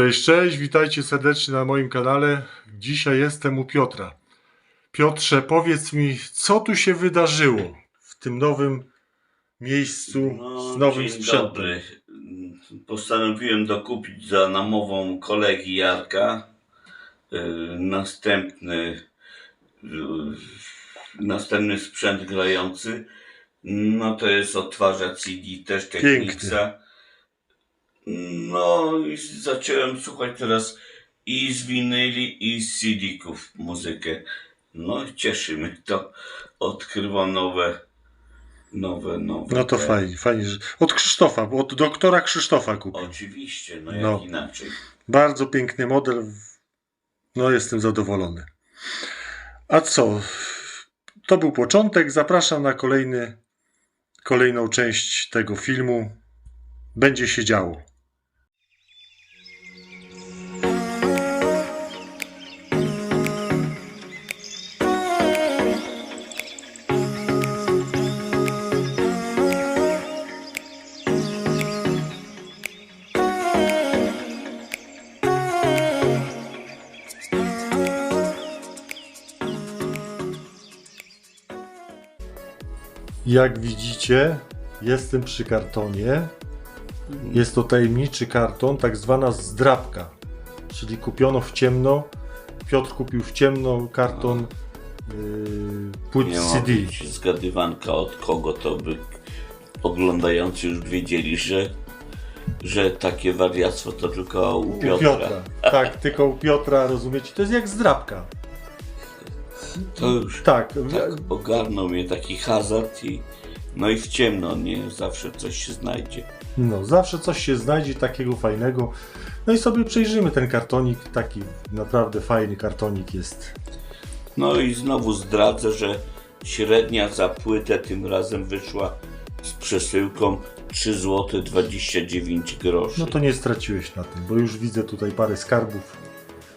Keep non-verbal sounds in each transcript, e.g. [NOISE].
Cześć, cześć, witajcie serdecznie na moim kanale. Dzisiaj jestem u Piotra. Piotrze, powiedz mi, co tu się wydarzyło w tym nowym miejscu z nowym No, dzień sprzętem? dobry. Postanowiłem dokupić za namową kolegi Jarka y, następny y, następny sprzęt grający. No to jest odtwarzacz CD też Technicsa. No i zacząłem słuchać teraz i z winyli i z CD-ków muzykę. No i cieszy mnie to. Odkrywam nowe nowe, nowe. No to te- fajnie, fajnie. że- Od Krzysztofa, od doktora Krzysztofa kupił. Oczywiście, no No. jak inaczej. Bardzo piękny model. No, jestem zadowolony. A co? To był początek. Zapraszam na kolejny, kolejną część tego filmu. Będzie się działo. Jak widzicie, jestem przy kartonie. Jest to tajemniczy karton, tak zwana zdrabka, czyli kupiono w ciemno. Piotr kupił w ciemno karton yy, płyt Miała CD. być zgadywanka od kogo to by oglądający już wiedzieli, że, że takie wariactwo to tylko u U Piotra. Piotra. Tak, tylko u Piotra, rozumiecie? To jest jak zdrabka. To już Tak, tak ogarnął mnie taki hazard i no i w ciemno, nie? Zawsze coś się znajdzie. no, zawsze coś się znajdzie takiego fajnego. No i sobie przejrzymy ten kartonik. Taki naprawdę fajny kartonik jest. No i znowu zdradzę, że średnia za płytę tym razem wyszła z przesyłką 3 zł 29 groszy. No to nie straciłeś na tym, bo już widzę tutaj parę skarbów,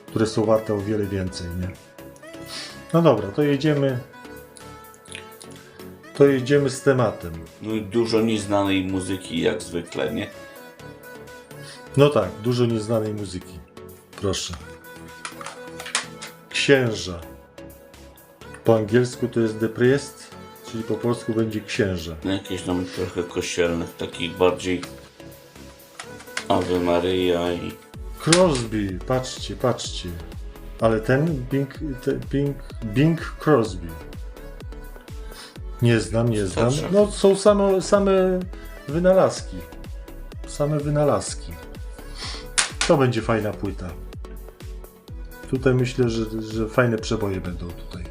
które są warte o wiele więcej, nie? No dobra, to jedziemy. To jedziemy z tematem. No i dużo nieznanej muzyki jak zwykle, nie? No tak, dużo nieznanej muzyki. Proszę. Księża. Po angielsku to jest The Priest, czyli po polsku będzie księża. No jakieś tam trochę kościelnych, takich bardziej Ave Maria i Crosby, patrzcie, patrzcie. Ale ten Bing, te, Bing, Bing Crosby. Nie znam, nie znam. No są same, same wynalazki. Same wynalazki. To będzie fajna płyta. Tutaj myślę, że, że fajne przeboje będą tutaj.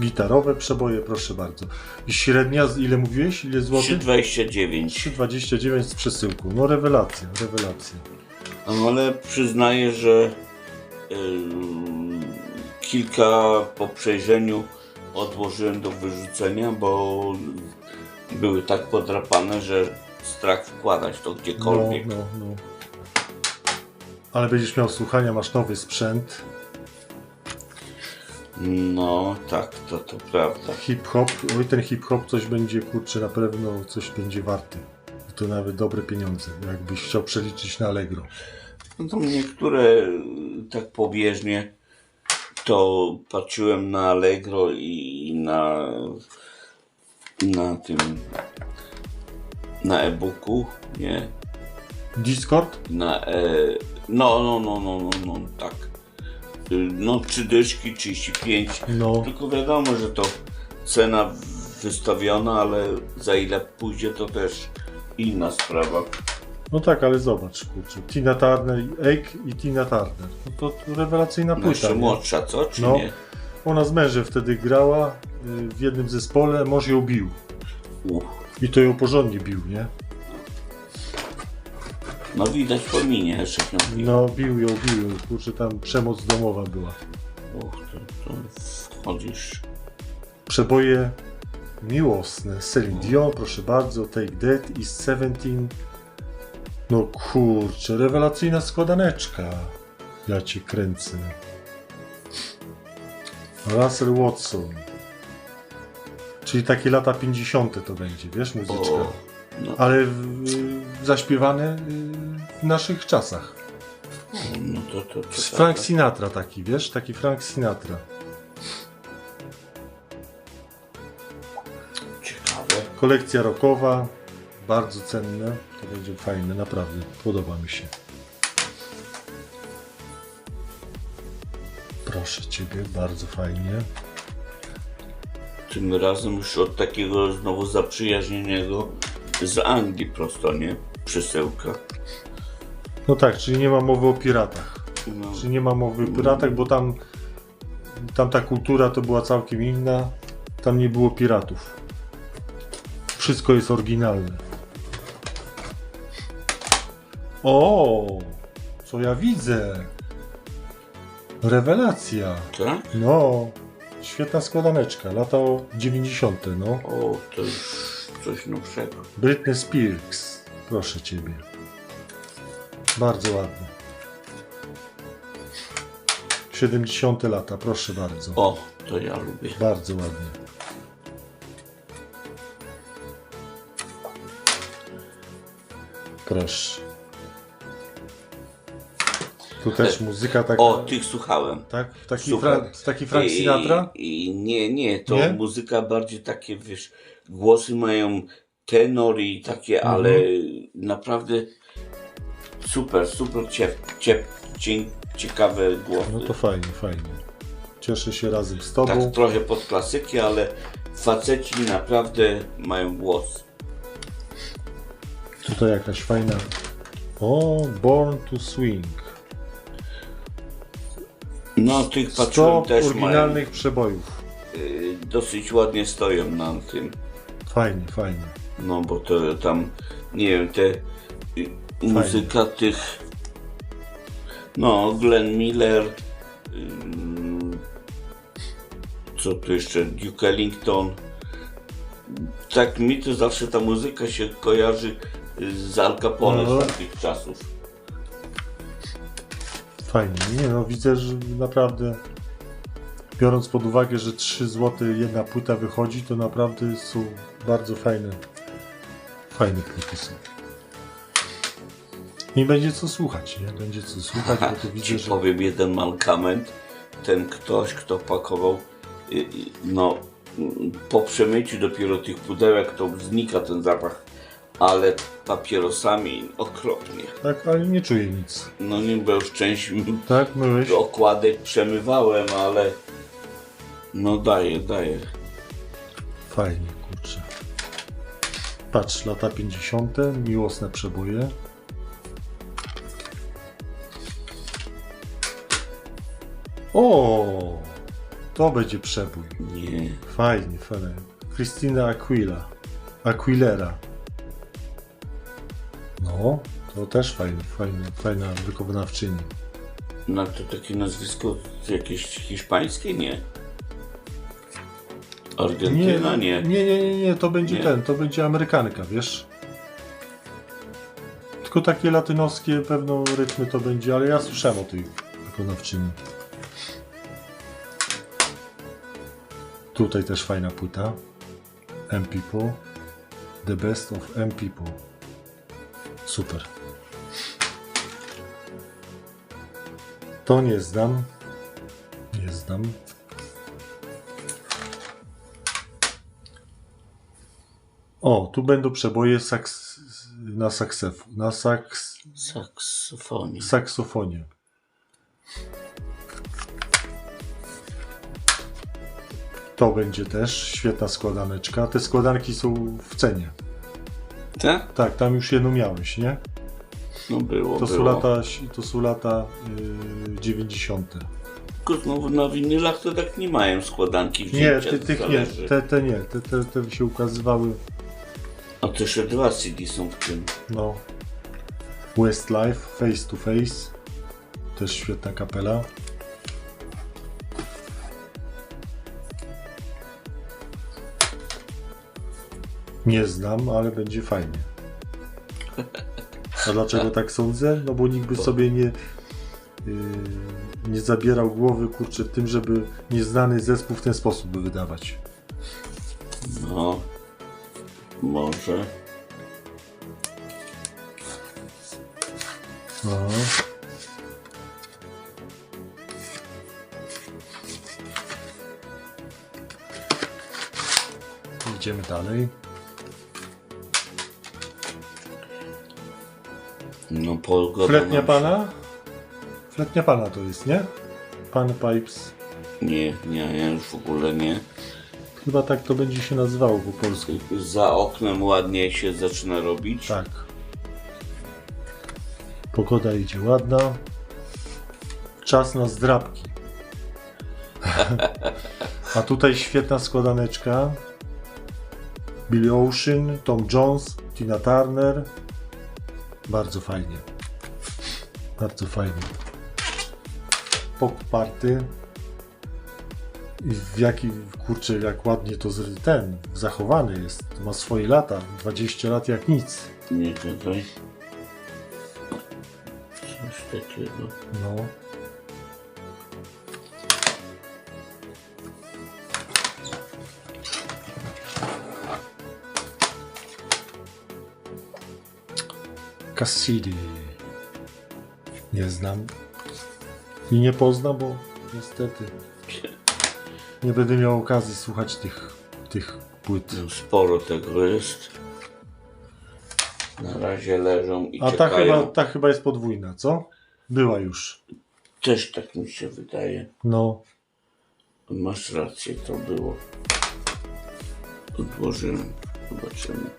Gitarowe przeboje, proszę bardzo. I średnia, ile mówiłeś? Ile złotych? 3,29. 3,29 z przesyłką. No rewelacja, rewelacja. Ale przyznaję, że kilka po przejrzeniu odłożyłem do wyrzucenia, bo były tak podrapane, że strach wkładać to gdziekolwiek. No, no, no. Ale będziesz miał słuchania, masz nowy sprzęt. No, tak, to, to prawda. Hip-hop. Oj, ten hip-hop coś będzie, kurczę, na pewno coś będzie warty. To nawet dobre pieniądze, jakbyś chciał przeliczyć na Allegro. No to niektóre tak pobieżnie to patrzyłem na Allegro i na na tym na e-booku, nie? Discord? Na e, no, no, no, no, no, no, tak. No, trzy dyszki, 35. No. Tylko wiadomo, że to cena wystawiona, ale za ile pójdzie to też inna sprawa. No tak, ale zobacz, kurczę. Tina Turner, Ake i Tina Turner. No to rewelacyjna płyta. jeszcze nie? młodsza, co? Czy No. nie? Ona z mężem wtedy grała y, w jednym zespole, mąż ją bił. Uch. I to ją porządnie bił, nie? No widać po minie, że się no. No, bił ją, bił ją. Kurczę, tam przemoc domowa była. Uch, to, to wchodzisz. Przeboje miłosne. Celine Dion, proszę bardzo, Take That i Seventeen. No kurczę, rewelacyjna składaneczka. Ja cię kręcę. Russell Watson. Czyli takie lata 50. to będzie, wiesz, muzyczka. O, no, Ale w, zaśpiewane y, w naszych czasach. No to, to, to Z Frank. Sinatra taki, wiesz? Taki Frank Sinatra. Kolekcja rockowa, bardzo cenne. To będzie fajne, naprawdę. Podoba mi się. Proszę Ciebie, bardzo fajnie. Tym razem już od takiego znowu zaprzyjaźnionego z Anglii prosto, nie? Przesyłka. No tak, czyli nie ma mowy o piratach. No. Czyli nie ma mowy o piratach, bo tam, tam ta kultura to była całkiem inna. Tam nie było piratów. Wszystko jest oryginalne. O, co ja widzę? Rewelacja. Tak? No, świetna składaneczka, lata 90. no. O, to już coś nowszego. Britney Spears, proszę ciebie. Bardzo ładnie. 70 lata, proszę bardzo. O, to ja lubię. Bardzo ładnie. Proszę. Tu też muzyka taka. O, tych słuchałem. Tak? Taki, Super. Fra- taki Frank I- Sinatra? I, nie, nie, to Nie? muzyka bardziej takie, wiesz, głosy mają tenor i takie, Mhm. ale naprawdę super, super ciep, ciep, cie, ciekawe głosy. No to fajnie, fajnie. Cieszę się razem z tobą. Tak trochę pod klasyki, ale faceci naprawdę mają głos. Tutaj jakaś fajna. O, Born to Swing. No, tych patrzyłem 100 też mają, oryginalnych przebojów. y, dosyć ładnie stoją na tym. Fajnie, fajnie. No bo to tam, nie wiem, te y, muzyka tych. No, Glenn Miller. ym, co tu jeszcze? Duke Ellington. Tak mi to zawsze ta muzyka się kojarzy y, z Al Capone No. z tamtych czasów. Fajnie. Nie no, widzę, że naprawdę biorąc pod uwagę, że 3 zł jedna płyta wychodzi, to naprawdę są bardzo fajne. Fajne pliki są. I będzie co słuchać, nie? Będzie co słuchać, bo to widzę, że... powiem jeden mankament. Ten ktoś, kto pakował, y, y, no po przemyciu dopiero tych pudełek to znika ten zapach, ale papierosami okropnie. Tak, ale nie czuję nic. No nie, bo już część Tak, myłeś? okładek przemywałem, ale no daje, daje. Fajnie, kurczę. Patrz, lata 50., miłosne przeboje. O, to będzie przebój. Nie. Fajnie, fajnie. Christina Aquila. Aquilera. No, to też fajne, fajne, fajna wykonawczyni. No to takie nazwisko jakieś hiszpańskie? Nie. Argentyna? Nie. nie, nie, nie, nie, to będzie Nie? ten, to będzie Amerykanka, wiesz? Tylko takie latynoskie pewno rytmy to będzie, ale ja słyszałem o tej wykonawczyni. Tutaj też fajna płyta. M People. The Best of M People. Super. To nie znam. Nie znam. O, tu będą przeboje saks na saksef, na saks Saksofonie. saksofonie. To będzie też świetna składaneczka. Te składanki są w cenie. Tak? Tak, tam już jedną miałeś, nie? No było, To są było. lata, to są lata yy, 90. Tylko znowu na winylach to tak nie mają składanki Nie, wzięcia, ty, to tych nie, te, te nie, te, te, te się ukazywały, A to jeszcze dwa CD są w tym. no. Westlife, Face to Face, też świetna kapela. Nie znam, ale będzie fajnie. A dlaczego tak sądzę? No bo nikt by sobie nie, yy, nie zabierał głowy kurczę tym, żeby nieznany zespół w ten sposób by wydawać. No. Może. No. Idziemy dalej. No pogoda Fletnia nam się- pana? Fletnia pana to jest, nie? Pan Pipes. Nie, nie, ja już w ogóle nie. Chyba tak to będzie się nazywało po polsku. Za oknem ładnie się zaczyna robić. Tak. Pogoda idzie ładna. Czas na zdrabki. [LAUGHS] A tutaj świetna składaneczka. Billy Ocean, Tom Jones, Tina Turner. Bardzo fajnie. Bardzo fajnie. Pop party. I w jaki, kurczę, jak ładnie to z- ten, zachowany jest. Ma swoje lata. 20 lat jak nic. Nie czekaj. Coś takiego. No. Cassidy. Nie znam. I nie poznam, bo niestety nie będę miał okazji słuchać tych, tych płyt. No, Sporo tego jest. Na razie leżą i A ta czekają. chyba, ta chyba jest podwójna, co? Była już. Też tak mi się wydaje. No. Masz rację, to było. Odłożymy. Zobaczymy.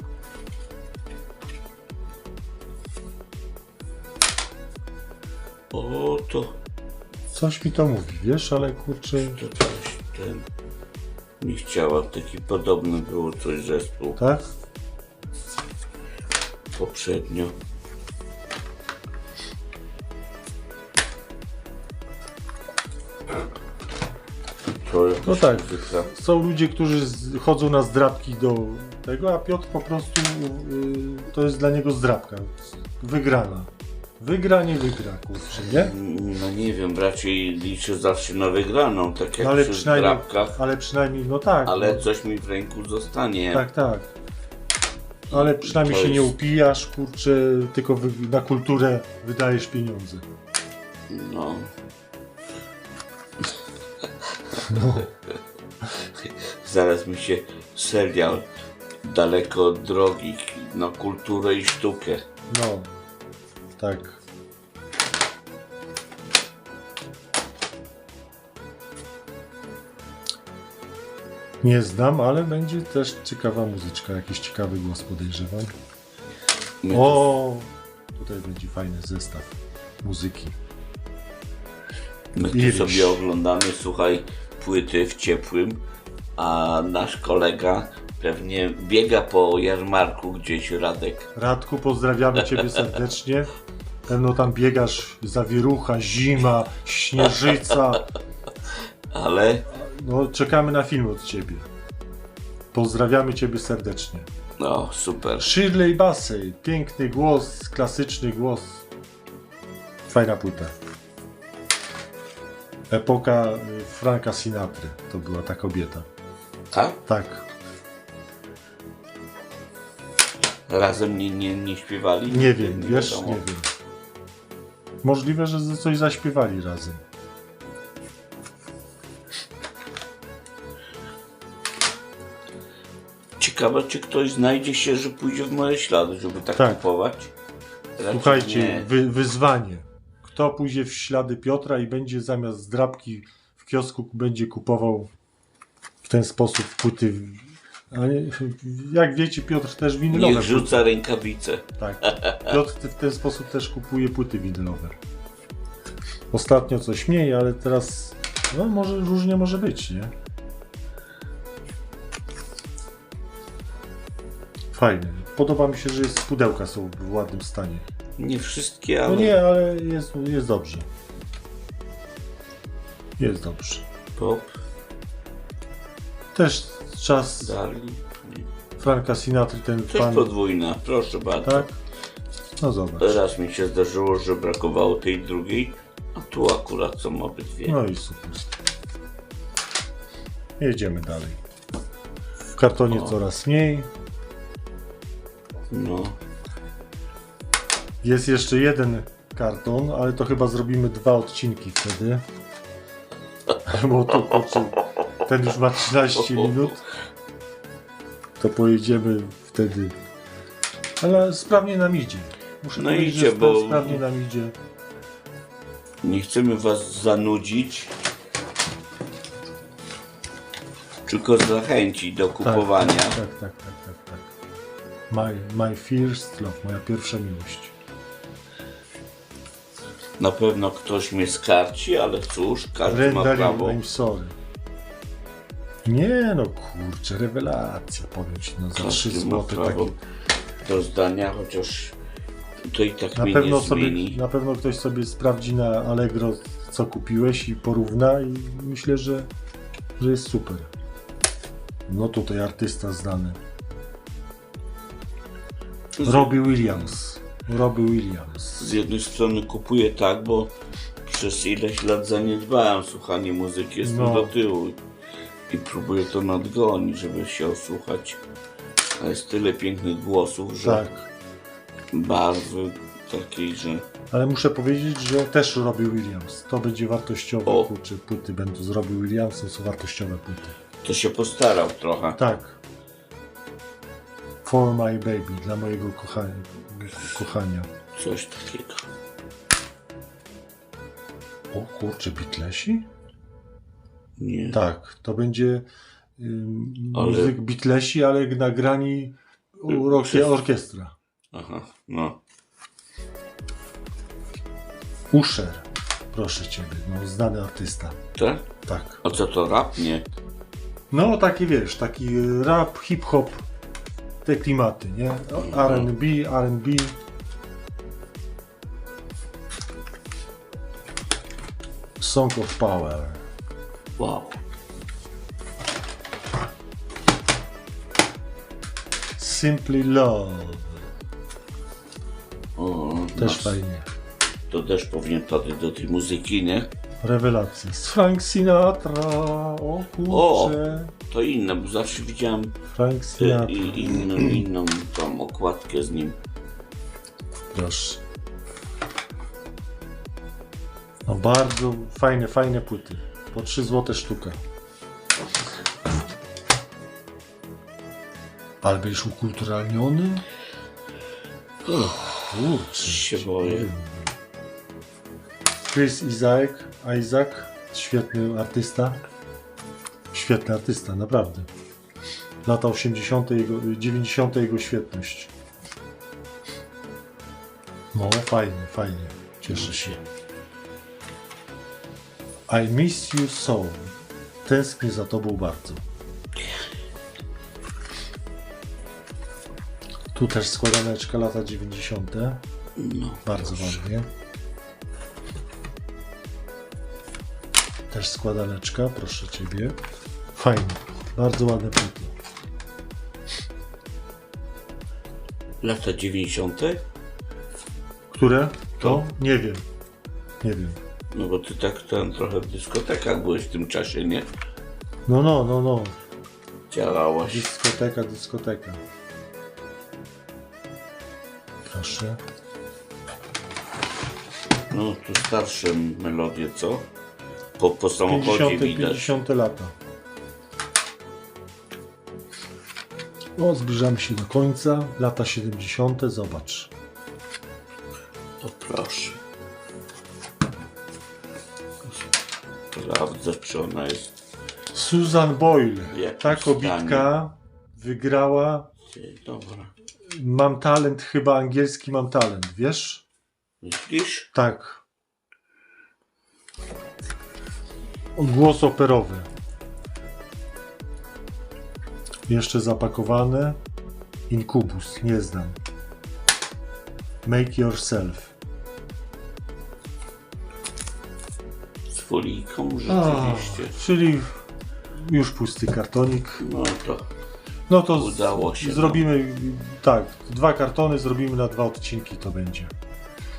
O, to, Coś mi to mówi, wiesz, ale kurczę. to coś ten. Nie chciała, taki podobny było coś zespół Tak? poprzednio. To No tak. muzyka. Są ludzie, którzy z, chodzą na zdrabki do tego, a Piotr po prostu y, to jest dla niego zdrabka. Wygrana. Wygra, nie wygra, kurczę, nie? No nie wiem, raczej liczę zawsze na wygraną, tak jak No ale przy przynajmniej, drapkach, ale przynajmniej, no tak. ale no, coś mi w ręku zostanie. tak, tak. Ale przynajmniej To się nie upijasz, kurczę, tylko wy, na kulturę wydajesz pieniądze. No. No. [LAUGHS] Zaraz mi się serial daleko od drogi na kulturę i sztukę. No, tak. Nie znam, ale będzie też ciekawa muzyczka, jakiś ciekawy głos podejrzewam. O, tutaj będzie fajny zestaw muzyki. my tu Irish. sobie oglądamy, słuchaj, płyty w ciepłym, a nasz kolega pewnie biega po jarmarku gdzieś, Radek. Radku, pozdrawiamy Ciebie serdecznie. Pewno tam biegasz, zawierucha, zima, śnieżyca. Ale No, czekamy na film od Ciebie. Pozdrawiamy Ciebie serdecznie. no super. Shirley Bassey, piękny głos, klasyczny głos. Fajna płyta. Epoka y, Franka Sinatry to była ta kobieta. Tak? Tak. Razem nie, nie, nie śpiewali? Nie wiem, wiesz, wiadomo. nie wiem. Możliwe, że coś zaśpiewali razem. Ciekawe, czy ktoś znajdzie się, że pójdzie w moje ślady, żeby tak, Tak. kupować. Raczej Słuchajcie, nie. wy, wyzwanie. Kto pójdzie w ślady Piotra i będzie zamiast zdrabki w kiosku będzie kupował w ten sposób płyty. Nie, jak wiecie, Piotr też winylowe. Niech rzuca rękawice. Tak. Piotr w ten sposób też kupuje płyty winylowe. Ostatnio coś mniej, ale teraz no może różnie może być, nie? Fajne. Podoba mi się, że jest pudełka są w ładnym stanie. Nie wszystkie, No ale nie, ale jest, jest dobrze. Jest dobrze. pop, Też czas dali. Franka Sinatry, ten Coś pan. podwójna, proszę bardzo. Tak? No zobacz. Raz mi się zdarzyło, że brakowało tej drugiej, a tu akurat są obydwie. No i super. Jedziemy dalej. W kartonie O. coraz mniej. No, Jest jeszcze jeden karton, ale to chyba zrobimy dwa odcinki wtedy. Bo to, to, ten już ma 13 minut. To pojedziemy wtedy. Ale sprawnie nam idzie. Muszę No powiedzieć, idzie, że bo- sprawnie nam idzie. Nie chcemy was zanudzić, tylko zachęcić do kupowania. Tak, tak, tak, tak, tak. tak. My, my first love, moja pierwsza miłość. Na pewno ktoś mnie skarci, ale cóż, każdy ma prawo. I'm sorry. Nie no, kurczę, rewelacja, powiem ci, no za 3 Każdy ma złote prawo taki. do zdania, chociaż to i tak Na mnie pewno, nie sobie, zmieni. na pewno ktoś sobie sprawdzi na Allegro, co kupiłeś i porówna i myślę, że, że jest super. No tutaj artysta znany. Robbie Williams. Robbie Williams. Z jednej strony kupuję tak, bo przez ileś lat zaniedbałem słuchanie muzyki, jestem No. do tyłu i próbuję to nadgonić, żeby się osłuchać. A jest tyle pięknych głosów, że Tak. barwy takiej, że Ale muszę powiedzieć, że też Robbie Williams. To będzie wartościowe, O. kurczę, płyty będą z Robbie Williamsem, są wartościowe płyty. to się postarał trochę. Tak. For my baby, dla mojego kochania. kochania. Coś takiego. O kurczę, Beatlesi? Nie. Tak, to będzie ym, Ale- muzyk Beatlesi, ale nagrani rokie, Przez- orkiestra. Aha, no. Usher, proszę ciebie, no znany artysta. Tak? Tak. A co to rap? Nie. No taki wiesz, taki rap, hip-hop, te klimaty, nie? R&B, R&B. Song of Power. Wow. Simply Love. O, Też fajnie. To też powinien wtedy do tej muzyki, nie? Rewelacja. Frank Sinatra. O kurczę. To inne, bo zawsze widziałem Frank e, Sinatra. i, inną, inną tą okładkę z nim. Proszę. No bardzo fajne, fajne płyty. Po 3 zł sztuka. Ale będziesz ukulturalniony? Kurczę. Się boję. Chris Isaac, Isaac, świetny artysta. Świetny artysta, naprawdę. Lata 80., jego, 90. jego świetność. No, fajnie, fajnie. Cieszę się. I miss you so. Tęsknię za tobą bardzo. Tu też składaneczka lata 90. No. Bardzo ładnie. Też składaneczka, proszę Ciebie. Fajnie, bardzo ładne płyty. Lata 90. Które? To? Nie wiem. Nie wiem. No bo ty tak ten trochę w dyskotekach byłeś w tym czasie, nie? No, no, no, no. Działałaś. Dyskoteka, dyskoteka. Proszę. No tu starsze melodie, co? Po, po samochodzie 50, widać. 50 lata. O, zbliżamy się do końca. Lata 70. Zobacz. To proszę. Sprawdzę, czy ona jest. Susan Boyle. Jak Ta kobitka wygrała. Dobra. Mam talent, chyba angielski mam talent, wiesz? Myślisz? Tak. Głos operowy. Jeszcze zapakowane. Incubus, nie znam. Make yourself. Z folijką A, rzeczywiście. czyli już pusty kartonik. No to No to Udało się, no. Zrobimy, tak, dwa kartony zrobimy na dwa odcinki to będzie.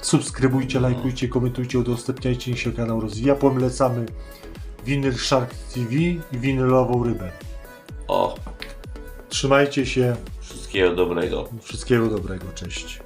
Subskrybujcie, No. lajkujcie, komentujcie, udostępniajcie, niech się kanał rozwija. Polecamy Winyl Shark TV i winylową rybę. o, Trzymajcie się, wszystkiego dobrego. wszystkiego dobrego, cześć.